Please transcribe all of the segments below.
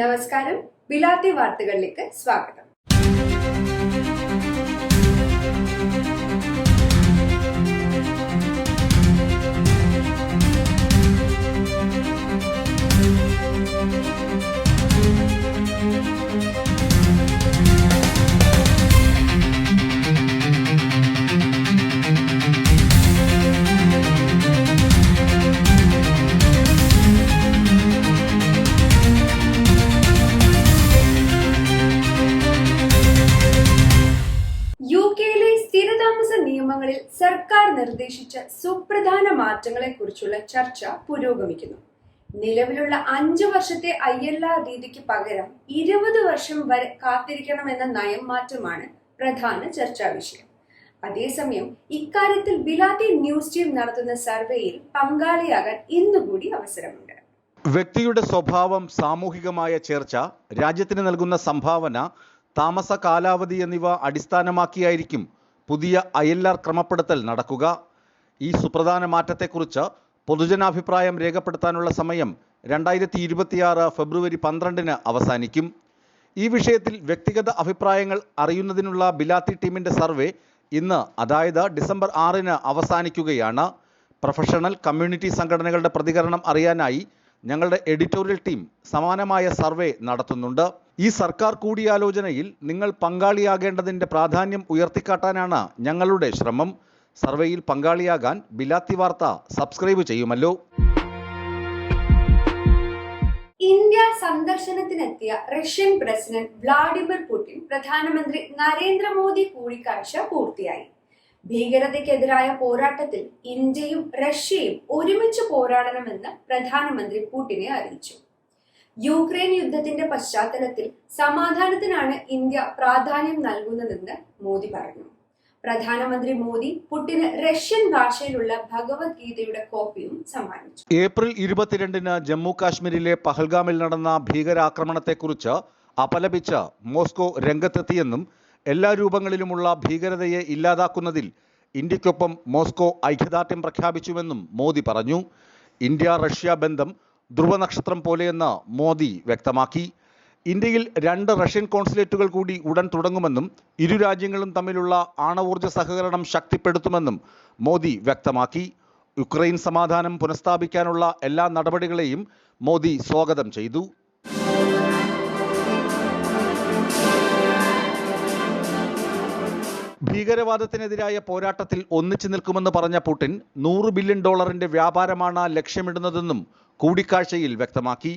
നമസ്കാരം. ബിലാത്തി വാർത്തകളിലേക്ക് സ്വാഗതം. സർക്കാർ നിർദ്ദേശിച്ച സുപ്രധാന മാറ്റങ്ങളെക്കുറിച്ചുള്ള ചർച്ച പുരോഗമിക്കുന്നു. നിലവിലുള്ള അഞ്ചു വർഷത്തെ ഐ എൽ ആർ രീതിക്ക് പകരം ഇരുപത് വർഷം വരെ കാത്തിരിക്കണമെന്ന നയം മാറ്റമാണ് പ്രധാന ചർച്ചാ വിഷയം. അതേസമയം ഇക്കാര്യത്തിൽ ബിലാത്തി ന്യൂസ് ടീം നടത്തുന്ന സർവേയിൽ പങ്കാളിയാകാൻ ഇന്നുകൂടി അവസരമുണ്ട്. വ്യക്തിയുടെ സ്വഭാവം സാമൂഹികമായ ചേർച്ച രാജ്യത്തിന് നൽകുന്ന സംഭാവന താമസ കാലാവധി എന്നിവ അടിസ്ഥാനമാക്കിയായിരിക്കും പുതിയ ഐ ക്രമപ്പെടുത്തൽ നടക്കുക. ഈ സുപ്രധാന മാറ്റത്തെക്കുറിച്ച് പൊതുജനാഭിപ്രായം രേഖപ്പെടുത്താനുള്ള സമയം രണ്ടായിരത്തി ഇരുപത്തിയാറ് ഫെബ്രുവരി പന്ത്രണ്ടിന് അവസാനിക്കും. ഈ വിഷയത്തിൽ വ്യക്തിഗത അഭിപ്രായങ്ങൾ അറിയുന്നതിനുള്ള ബിലാത്തി ടീമിന്റെ സർവേ ഇന്ന് അതായത് ഡിസംബർ ആറിന് അവസാനിക്കുകയാണ്. പ്രൊഫഷണൽ കമ്മ്യൂണിറ്റി സംഘടനകളുടെ പ്രതികരണം അറിയാനായി ഞങ്ങളുടെ എഡിറ്റോറിയൽ ടീം സമാനമായ സർവേ നടത്തുന്നുണ്ട്. ഈ സർക്കാർ കൂടിയാലോചനയിൽ നിങ്ങൾ പങ്കാളിയാകേണ്ടതിന്റെ പ്രാധാന്യം ഉയർത്തിക്കാട്ടാനാണ് ഞങ്ങളുടെ ശ്രമം. സർവേയിൽ പങ്കാളിയാകാൻ ബിലാത്തി വാർത്ത സബ്സ്ക്രൈബ് ചെയ്യുമല്ലോ. India സന്ദർശനത്തിനെത്തിയ Russian president Vladimir Putin പ്രധാനമന്ത്രി നരേന്ദ്രമോദി കൂടിക്കാഴ്ച പൂർത്തിയായി. ഭീകരതയ്ക്കെതിരായ പോരാട്ടത്തിൽ ഇന്ത്യയും റഷ്യയും ഒരുമിച്ച് പോരാടണമെന്ന് പ്രധാനമന്ത്രി പുടിനെ അറിയിച്ചു. യുക്രൈൻ യുദ്ധത്തിന്റെ പശ്ചാത്തലത്തിൽ സമാധാനത്തിനാണ് ഇന്ത്യ പ്രാധാന്യം നൽകുന്നതെന്ന് മോദി പറഞ്ഞു. പ്രധാനമന്ത്രി മോദി പുട്ടിന് റഷ്യൻ ഭാഷയിലുള്ള ഭഗവത്ഗീതയുടെ കോപ്പിയും സമ്മാനിച്ചു. ഏപ്രിൽ ഇരുപത്തിരണ്ടിന് ജമ്മു കാശ്മീരിലെ പഹൽഗാമിൽ നടന്ന ഭീകരാക്രമണത്തെക്കുറിച്ച് അപലപിച്ച് മോസ്കോ രംഗത്തെത്തിയെന്നും എല്ലാ രൂപങ്ങളിലുമുള്ള ഭീകരതയെ ഇല്ലാതാക്കുന്നതിൽ ഇന്ത്യക്കൊപ്പം മോസ്കോ ഐക്യദാർഢ്യം പ്രഖ്യാപിച്ചുവെന്നും മോദി പറഞ്ഞു. ഇന്ത്യ റഷ്യ ബന്ധം ധ്രുവനക്ഷത്രം പോലെയെന്ന് മോദി വ്യക്തമാക്കി. ഇന്ത്യയിൽ രണ്ട് റഷ്യൻ കോൺസുലേറ്റുകൾ കൂടി ഉടൻ തുടങ്ങുമെന്നും ഇരു രാജ്യങ്ങളും തമ്മിലുള്ള ആണവോർജ സഹകരണം ശക്തിപ്പെടുത്തുമെന്നും മോദി വ്യക്തമാക്കി. യുക്രൈൻ സമാധാനം പുനഃസ്ഥാപിക്കാനുള്ള എല്ലാ നടപടികളെയും മോദി സ്വാഗതം ചെയ്തു. ഭീകരവാദത്തിനെതിരായ പോരാട്ടത്തിൽ ഒന്നിച്ചു നിൽക്കുമെന്ന് പറഞ്ഞ പുടിൻ നൂറ് ബില്യൺ ഡോളറിന്റെ വ്യാപാരമാണ് ലക്ഷ്യമിടുന്നതെന്നും കൂടിക്കാഴ്ചയിൽ വ്യക്തമാക്കി.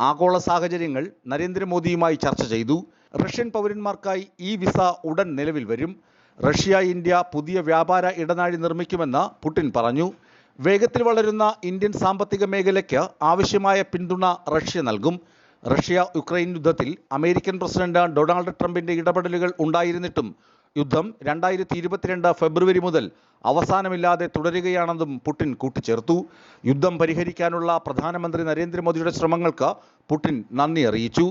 ആഗോള സാഹചര്യങ്ങൾ നരേന്ദ്രമോദിയുമായി ചർച്ച ചെയ്തു. റഷ്യൻ പൗരന്മാർക്കായി ഈ വിസ ഉടൻ നിലവിൽ വരും. റഷ്യ ഇന്ത്യ പുതിയ വ്യാപാര ഇടനാഴി നിർമ്മിക്കുമെന്ന് പുടിൻ പറഞ്ഞു. വേഗത്തിൽ വളരുന്ന ഇന്ത്യൻ സാമ്പത്തിക മേഖലയ്ക്ക് ആവശ്യമായ പിന്തുണ റഷ്യ നൽകും. റഷ്യ യുക്രൈൻ യുദ്ധത്തിൽ അമേരിക്കൻ പ്രസിഡന്റ് ഡൊണാൾഡ് ട്രംപിന്റെ ഇടപെടലുകൾ ഉണ്ടായിരുന്നിട്ടും യുദ്ധം രണ്ടായിരത്തി ഇരുപത്തിരണ്ട് ഫെബ്രുവരി മുതൽ അവസാനമില്ലാതെ തുടരുകയാണെന്നും പുടിൻ കൂട്ടിച്ചേർത്തു. യുദ്ധം പരിഹരിക്കാനുള്ള പ്രധാനമന്ത്രി നരേന്ദ്രമോദിയുടെ ശ്രമങ്ങൾക്ക് പുടിൻ നന്ദി അറിയിച്ചു.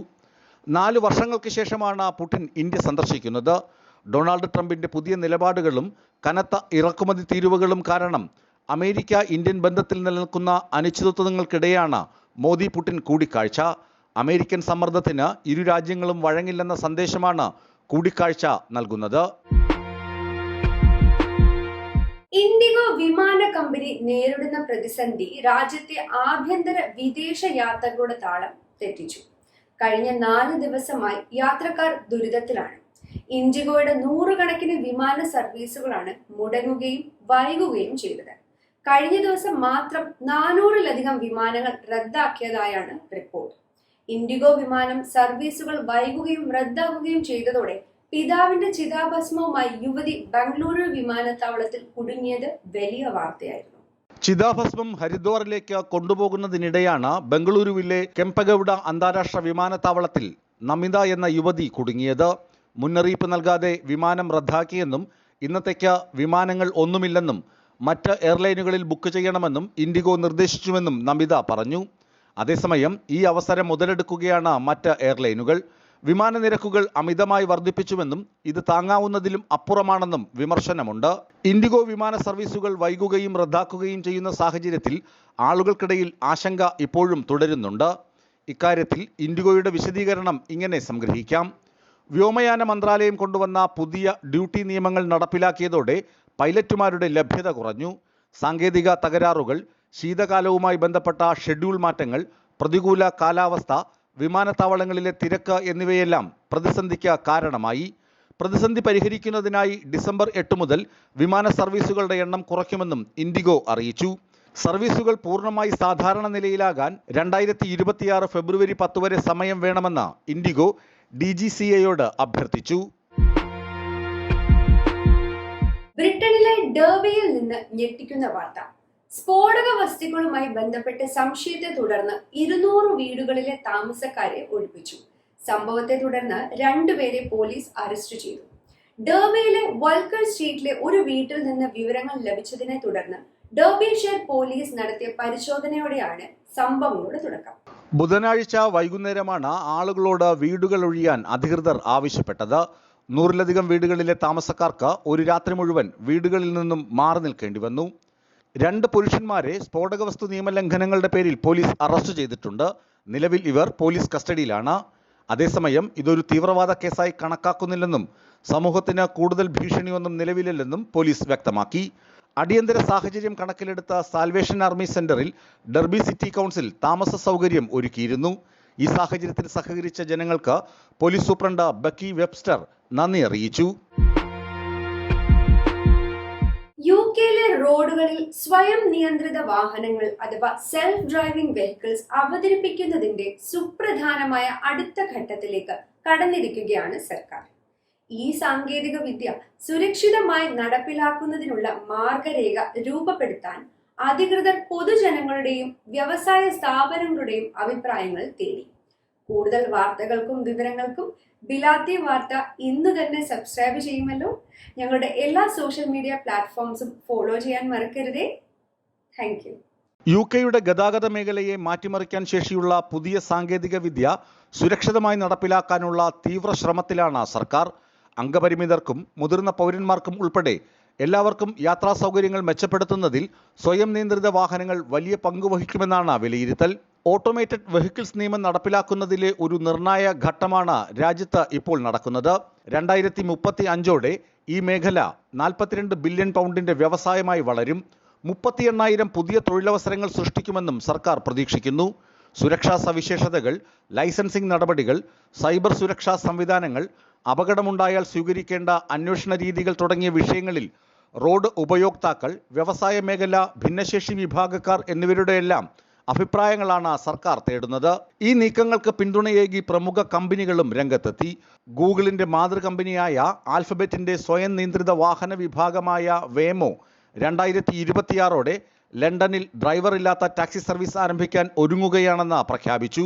നാല് വർഷങ്ങൾക്ക് ശേഷമാണ് പുടിൻ ഇന്ത്യ സന്ദർശിക്കുന്നത്. ഡൊണാൾഡ് ട്രംപിന്റെ പുതിയ നിലപാടുകളും കനത്ത ഇറക്കുമതി തീരുവകളും കാരണം അമേരിക്ക ഇന്ത്യൻ ബന്ധത്തിൽ നിലനിൽക്കുന്ന അനിശ്ചിതത്വങ്ങൾക്കിടെയാണ് മോദി പുടിൻ കൂടിക്കാഴ്ച. അമേരിക്കൻ സമ്മർദ്ദത്തിന് ഇരു രാജ്യങ്ങളും വഴങ്ങില്ലെന്ന സന്ദേശമാണ് കൂടിക്കാഴ്ച നൽകുന്നത്. ഇൻഡിഗോ വിമാന കമ്പനി നേരിടുന്ന പ്രതിസന്ധി രാജ്യത്തെ ആഭ്യന്തര വിദേശ യാത്രകളുടെ താളം തെറ്റിച്ചു. കഴിഞ്ഞ നാല് ദിവസമായി യാത്രക്കാർ ദുരിതത്തിലാണ്. ഇൻഡിഗോയുടെ നൂറുകണക്കിന് വിമാന സർവീസുകളാണ് മുടങ്ങുകയും വൈകുകയും ചെയ്തത്. കഴിഞ്ഞ ദിവസം മാത്രം നാനൂറിലധികം വിമാനങ്ങൾ റദ്ദാക്കിയതായാണ് റിപ്പോർട്ട്. ഇൻഡിഗോ വിമാനം സർവീസുകൾ വൈകുകയും റദ്ദാക്കുകയും ചെയ്തതോടെ പിതാവിന്റെ ചിതാഭസ്മവുമായി യുവതി ബംഗളൂരു വിമാനത്താവളത്തിൽ കുടുങ്ങിയത് വലിയ വാർത്തയായിരുന്നു. ചിതാഭസ്മം ഹരിദ്വാറിലേക്ക് കൊണ്ടുപോകുന്നതിനിടെയാണ് ബംഗളൂരുവിലെ കെമ്പഗൌഡ അന്താരാഷ്ട്ര വിമാനത്താവളത്തിൽ നമിത എന്ന യുവതി കുടുങ്ങിയത്. മുന്നറിയിപ്പ് നൽകാതെ വിമാനം റദ്ദാക്കിയെന്നും ഇന്നത്തേക്ക് വിമാനങ്ങൾ ഒന്നുമില്ലെന്നും മറ്റ് എയർലൈനുകളിൽ ബുക്ക് ചെയ്യണമെന്നും ഇൻഡിഗോ നിർദ്ദേശിച്ചുവെന്നും നമിത പറഞ്ഞു. അതേസമയം ഈ അവസരം മുതലെടുക്കുകയാണ് മറ്റ് എയർലൈനുകൾ. വിമാന നിരക്കുകൾ അമിതമായി വർദ്ധിപ്പിച്ചുവെന്നും ഇത് താങ്ങാവുന്നതിലും അപ്പുറമാണെന്നും വിമർശനമുണ്ട്. ഇൻഡിഗോ വിമാന സർവീസുകൾ വൈകുകയും റദ്ദാക്കുകയും ചെയ്യുന്ന സാഹചര്യത്തിൽ ആളുകൾക്കിടയിൽ ആശങ്ക ഇപ്പോഴും തുടരുന്നുണ്ട്. ഇക്കാര്യത്തിൽ ഇൻഡിഗോയുടെ വിശദീകരണം ഇങ്ങനെ സംഗ്രഹിക്കാം. വ്യോമയാന മന്ത്രാലയം കൊണ്ടുവന്ന പുതിയ ഡ്യൂട്ടി നിയമങ്ങൾ നടപ്പിലാക്കിയതോടെ പൈലറ്റുമാരുടെ ലഭ്യത കുറഞ്ഞു. സാങ്കേതിക തകരാറുകൾ ശീതകാലവുമായി ബന്ധപ്പെട്ട ഷെഡ്യൂൾ മാറ്റങ്ങൾ പ്രതികൂല കാലാവസ്ഥ വിമാനത്താവളങ്ങളിലെ തിരക്ക് എന്നിവയെല്ലാം പ്രതിസന്ധിക്ക് കാരണമായി. പ്രതിസന്ധി പരിഹരിക്കുന്നതിനായി ഡിസംബർ എട്ട് മുതൽ വിമാന സർവീസുകളുടെ എണ്ണം കുറയ്ക്കുമെന്നും ഇൻഡിഗോ അറിയിച്ചു. സർവീസുകൾ പൂർണമായി സാധാരണ നിലയിലാകാൻ രണ്ടായിരത്തി ഇരുപത്തിയാറ് ഫെബ്രുവരി പത്ത് വരെ സമയം വേണമെന്ന് ഇൻഡിഗോ ഡി ജി സി എയോട് അഭ്യർത്ഥിച്ചു. ബ്രിട്ടനിലെ ഡെർബിയിൽ നിന്ന് ഞെട്ടിക്കുന്ന വാർത്ത. സ്ഫോടക വസ്തുക്കളുമായി ബന്ധപ്പെട്ട സംശയത്തെ തുടർന്ന് ഇരുന്നൂറ് വീടുകളിലെ താമസക്കാരെ ഒഴിപ്പിച്ചു. സംഭവത്തെ തുടർന്ന് രണ്ടുപേരെ പോലീസ് അറസ്റ്റ് ചെയ്തു. ഡർബയിലെ വൽക്കർ സ്ട്രീറ്റിലെ ഒരു വീട്ടിൽ നിന്ന് വിവരങ്ങൾ ലഭിച്ചതിനെ തുടർന്ന് ഡർബിഷെയർ പോലീസ് നടത്തിയ പരിശോധനയോടെയാണ് സംഭവങ്ങളുടെ തുടക്കം. ബുധനാഴ്ച വൈകുന്നേരമാണ് ആളുകളോട് വീടുകൾ ഒഴിയാൻ അധികൃതർ ആവശ്യപ്പെട്ടത്. നൂറിലധികം വീടുകളിലെ താമസക്കാർക്ക് ഒരു രാത്രി മുഴുവൻ വീടുകളിൽ നിന്നും മാറി നിൽക്കേണ്ടി വന്നു. രണ്ട് പുരുഷന്മാരെ സ്ഫോടക വസ്തു നിയമലംഘനങ്ങളുടെ പേരിൽ പോലീസ് അറസ്റ്റ് ചെയ്തിട്ടുണ്ട്. നിലവിൽ ഇവർ പോലീസ് കസ്റ്റഡിയിലാണ്. അതേസമയം ഇതൊരു തീവ്രവാദ കേസായി കണക്കാക്കുന്നില്ലെന്നും സമൂഹത്തിന് കൂടുതൽ ഭീഷണിയൊന്നും നിലവിലില്ലെന്നും പോലീസ് വ്യക്തമാക്കി. അടിയന്തര സാഹചര്യം കണക്കിലെടുത്ത സാൽവേഷൻ ആർമി സെന്ററിൽ ഡർബി സിറ്റി കൗൺസിൽ താമസ സൗകര്യം ഒരുക്കിയിരുന്നു. ഈ സാഹചര്യത്തിൽ സഹകരിച്ച ജനങ്ങൾക്ക് പോലീസ് സൂപ്രണ്ട് ബക്കി വെബ്സ്റ്റർ നന്ദി അറിയിച്ചു. കെയിലെ റോഡുകളിൽ സ്വയം നിയന്ത്രിത വാഹനങ്ങൾ അഥവാ സെൽഫ് ഡ്രൈവിംഗ് വെഹിക്കിൾസ് അവതരിപ്പിക്കുന്നതിന്റെ സുപ്രധാനമായ അടുത്ത ഘട്ടത്തിലേക്ക് കടന്നിരിക്കുകയാണ് സർക്കാർ. ഈ സാങ്കേതിക വിദ്യ സുരക്ഷിതമായി നടപ്പിലാക്കുന്നതിനുള്ള മാർഗരേഖ രൂപപ്പെടുത്താൻ അധികൃതർ പൊതുജനങ്ങളുടെയും വ്യവസായ സ്ഥാപനങ്ങളുടെയും അഭിപ്രായങ്ങൾ തേടി. കൂടുതൽ വാർത്തകൾക്കും വിവരങ്ങൾക്കും ബിലാത്തി വാർത്ത ഇന്ന് തന്നെ സബ്സ്ക്രൈബ് ചെയ്യുമല്ലോ. ഞങ്ങളുടെ എല്ലാ സോഷ്യൽ മീഡിയ പ്ലാറ്റ്ഫോംസും ഫോളോ ചെയ്യാൻ മറക്കരുതേ. താങ്ക് യു യു കെയുടെ ഗതാഗത മേഖലയെ മാറ്റിമറിക്കാൻ ശേഷിയുള്ള പുതിയ സാങ്കേതിക വിദ്യ സുരക്ഷിതമായി നടപ്പിലാക്കാനുള്ള തീവ്ര ശ്രമത്തിലാണ് സർക്കാർ. അംഗപരിമിതർക്കും മുതിർന്ന പൗരന്മാർക്കും ഉൾപ്പെടെ എല്ലാവർക്കും യാത്രാ സൗകര്യങ്ങൾ മെച്ചപ്പെടുത്തുന്നതിൽ സ്വയം നിയന്ത്രിത വാഹനങ്ങൾ വലിയ പങ്ക് വഹിക്കുമെന്നാണ് വിലയിരുത്തൽ. ഓട്ടോമേറ്റഡ് വെഹിക്കിൾസ് നിയമം നടപ്പിലാക്കുന്നതിലെ ഒരു നിർണായ ഘട്ടമാണ് രാജ്യത്ത് ഇപ്പോൾ നടക്കുന്നത്. രണ്ടായിരത്തി മുപ്പത്തി അഞ്ചോടെ ഈ മേഖല നാൽപ്പത്തിരണ്ട് ബില്യൺ പൗണ്ടിന്റെ വ്യവസായമായി വളരും. മുപ്പത്തി എണ്ണായിരം പുതിയ തൊഴിലവസരങ്ങൾ സൃഷ്ടിക്കുമെന്നും സർക്കാർ പ്രതീക്ഷിക്കുന്നു. സുരക്ഷാ സവിശേഷതകൾ ലൈസൻസിംഗ് നടപടികൾ സൈബർ സുരക്ഷാ സംവിധാനങ്ങൾ അപകടമുണ്ടായാൽ സ്വീകരിക്കേണ്ട അന്വേഷണ രീതികൾ തുടങ്ങിയ വിഷയങ്ങളിൽ റോഡ് ഉപയോക്താക്കൾ വ്യവസായ മേഖല ഭിന്നശേഷി വിഭാഗക്കാർ എന്നിവരുടെയെല്ലാം അഭിപ്രായങ്ങളാണ് സർക്കാർ തേടുന്നത്. ഈ നീക്കങ്ങൾക്ക് പിന്തുണയേകി പ്രമുഖ കമ്പനികളും രംഗത്തെത്തി. ഗൂഗിളിന്റെ മാതൃകമ്പനിയായ ആൽഫബറ്റിന്റെ സ്വയം നിയന്ത്രിത വാഹന വിഭാഗമായ വേമോ രണ്ടായിരത്തി ഇരുപത്തിയാറോടെ ലണ്ടനിൽ ഡ്രൈവർ ഇല്ലാത്ത ടാക്സി സർവീസ് ആരംഭിക്കാൻ ഒരുങ്ങുകയാണെന്ന് പ്രഖ്യാപിച്ചു.